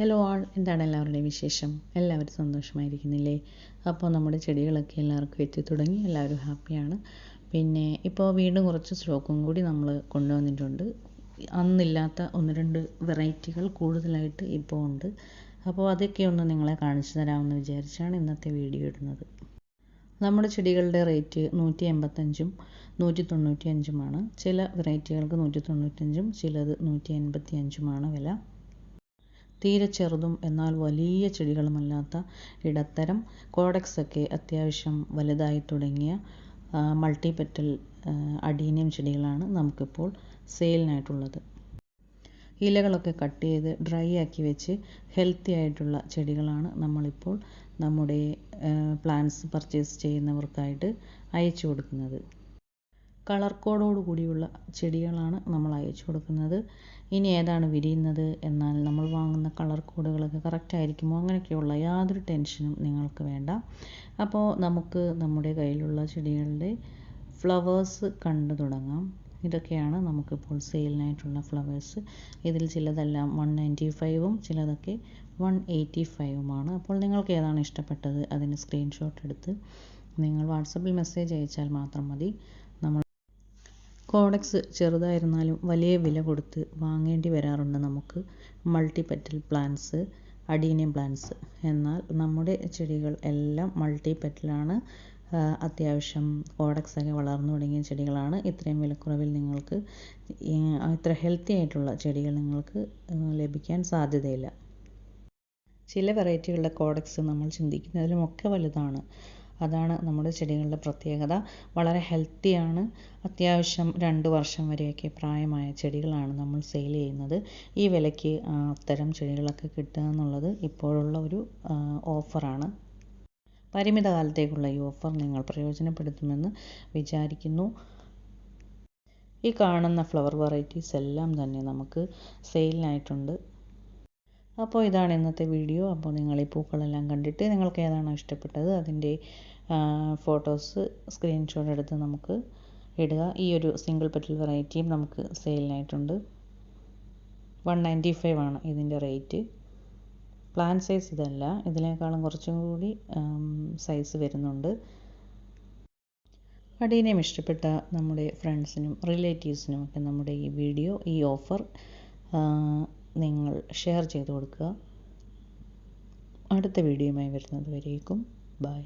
Hello ആൾ എന്താണ് എല്ലാവരുടെയും വിശേഷം? എല്ലാവരും സന്തോഷമായിരിക്കുന്നില്ലേ? അപ്പോൾ നമ്മുടെ ചെടികളൊക്കെ എല്ലാവർക്കും എത്തി തുടങ്ങി എല്ലാവരും ഹാപ്പിയാണ്. പിന്നെ ഇപ്പോൾ വീണ്ടും കുറച്ച് സ്റ്റോക്കും കൂടി നമ്മൾ കൊണ്ടുവന്നിട്ടുണ്ട്. അന്നില്ലാത്ത ഒന്ന് രണ്ട് വെറൈറ്റികൾ കൂടുതലായിട്ട് ഇപ്പോൾ ഉണ്ട്. അപ്പോൾ അതൊക്കെ ഒന്ന് നിങ്ങളെ കാണിച്ചു തരാമെന്ന് വിചാരിച്ചാണ് ഇന്നത്തെ വീഡിയോ ഇടുന്നത്. നമ്മുടെ ചെടികളുടെ റേറ്റ് നൂറ്റി എൺപത്തഞ്ചും നൂറ്റി തൊണ്ണൂറ്റി അഞ്ചുമാണ് ചില വെറൈറ്റികൾക്ക് നൂറ്റി തൊണ്ണൂറ്റഞ്ചും ചിലത് നൂറ്റി എൺപത്തി അഞ്ചുമാണ് വില. തീരെ ചെറുതും എന്നാൽ വലിയ ചെടികളുമല്ലാത്ത ഇടത്തരം കോഡക്സ് ഒക്കെ അത്യാവശ്യം വലുതായി തുടങ്ങിയ മൾട്ടി പെറ്റൽ അഡീനിയം ചെടികളാണ് നമുക്കിപ്പോൾ സെയിലിനായിട്ടുള്ളത്. ഇലകളൊക്കെ കട്ട് ചെയ്ത് ഡ്രൈ ആക്കി വെച്ച് ഹെൽത്തി ആയിട്ടുള്ള ചെടികളാണ് നമ്മളിപ്പോൾ നമ്മുടെ പ്ലാന്റ്സ് പർച്ചേസ് ചെയ്യുന്നവർക്കായിട്ട് അയച്ചു കൊടുക്കുന്നത്. കളർ കോഡോട് കൂടിയുള്ള ചെടികളാണ് നമ്മൾ അയച്ചു കൊടുക്കുന്നത്. ഇനി ഏതാണ് വിരിയുന്നത്? എന്നാൽ നമ്മൾ വാങ്ങുന്ന കളർ കോഡുകളൊക്കെ കറക്റ്റ് ആയിരിക്കുമോ? അങ്ങനെയൊക്കെയുള്ള യാതൊരു ടെൻഷനും നിങ്ങൾക്ക് വേണ്ട. അപ്പോൾ നമുക്ക് നമ്മുടെ കയ്യിലുള്ള ചെടികളുടെ ഫ്ലവേഴ്സ് കണ്ടു തുടങ്ങാം. ഇതൊക്കെയാണ് നമുക്കിപ്പോൾ സെയിലിനായിട്ടുള്ള ഫ്ലവേഴ്സ്. ഇതിൽ ചിലതെല്ലാം വൺ നയന്റി ഫൈവും ചിലതൊക്കെ വൺ എയ്റ്റി ഫൈവുമാണ്. അപ്പോൾ നിങ്ങൾക്ക് ഏതാണ് ഇഷ്ടപ്പെട്ടത്? അതിന് സ്ക്രീൻഷോട്ട് എടുത്ത് നിങ്ങൾ വാട്സപ്പിൽ മെസ്സേജ് അയച്ചാൽ മാത്രം മതി. കോഡക്സ് ചെറുതായിരുന്നാലും വലിയ വില കൊടുത്ത് വാങ്ങേണ്ടി വരാറുണ്ട് നമുക്ക്. Multi petal plants adenium plants. എന്നാൽ നമ്മുടെ ചെടികൾ എല്ലാം മൾട്ടി പെറ്റലാണ് അത്യാവശ്യം കോഡക്സ് ഒക്കെ വളർന്നു തുടങ്ങിയ ചെടികളാണ്. ഇത്രയും വിലക്കുറവിൽ നിങ്ങൾക്ക് ഇത്ര ഹെൽത്തി ആയിട്ടുള്ള ചെടികൾ നിങ്ങൾക്ക് ലഭിക്കാൻ സാധ്യതയില്ല. ചില വെറൈറ്റികളുടെ കോഡക്സ് നമ്മൾ ചിന്തിക്കുന്നതിലും ഒക്കെ വലുതാണ്. അതാണ് നമ്മുടെ ചെടികളുടെ പ്രത്യേകത. വളരെ ഹെൽത്തിയാണ് അത്യാവശ്യം രണ്ട് വർഷം വരെയൊക്കെ പ്രായമായ ചെടികളാണ് നമ്മൾ സെയിൽ ചെയ്യുന്നത്. ഈ വിലയ്ക്ക് അത്തരം ചെടികളൊക്കെ കിട്ടുക എന്നുള്ളത് ഇപ്പോഴുള്ള ഒരു ഓഫറാണ് പരിമിത കാലത്തേക്കുള്ള ഈ ഓഫർ നിങ്ങൾ പ്രയോജനപ്പെടുത്തുമെന്ന് വിചാരിക്കുന്നു. ഈ കാണുന്ന ഫ്ലവർ വെറൈറ്റീസ് എല്ലാം തന്നെ നമുക്ക് സെയിലിനായിട്ടുണ്ട് അപ്പോൾ ഇതാണ് ഇന്നത്തെ വീഡിയോ. അപ്പോൾ നിങ്ങൾ ഈ പൂക്കളെല്ലാം കണ്ടിട്ട് നിങ്ങൾക്ക് ഏതാണോ ഇഷ്ടപ്പെട്ടത് അതിന്റെ ഫോട്ടോസ് സ്ക്രീൻഷോട്ട് എടുത്ത് നമുക്ക് ഇടുക. ഈ ഒരു സിംഗിൾ പെറ്റൽ വെറൈറ്റിയും നമുക്ക് സെയിലിനായിട്ടുണ്ട് വൺ നയന്റി ഫൈവ് ആണ് ഇതിന്റെ റേറ്റ് പ്ലാൻ സൈസ് ഇതല്ല. ഇതിനേക്കാളും കുറച്ചും കൂടി സൈസ് വരുന്നുണ്ട്. അടീനയും ഇഷ്ടപ്പെട്ട നമ്മുടെ ഫ്രണ്ട്സിനും റിലേറ്റീവ്സിനും ഒക്കെ നമ്മുടെ ഈ വീഡിയോ ഈ ഓഫർ നിങ്ങൾ ഷെയർ ചെയ്ത് കൊടുക്കുക. അടുത്ത വീഡിയോയുമായി വരുന്നത് വരേക്കും. ബൈ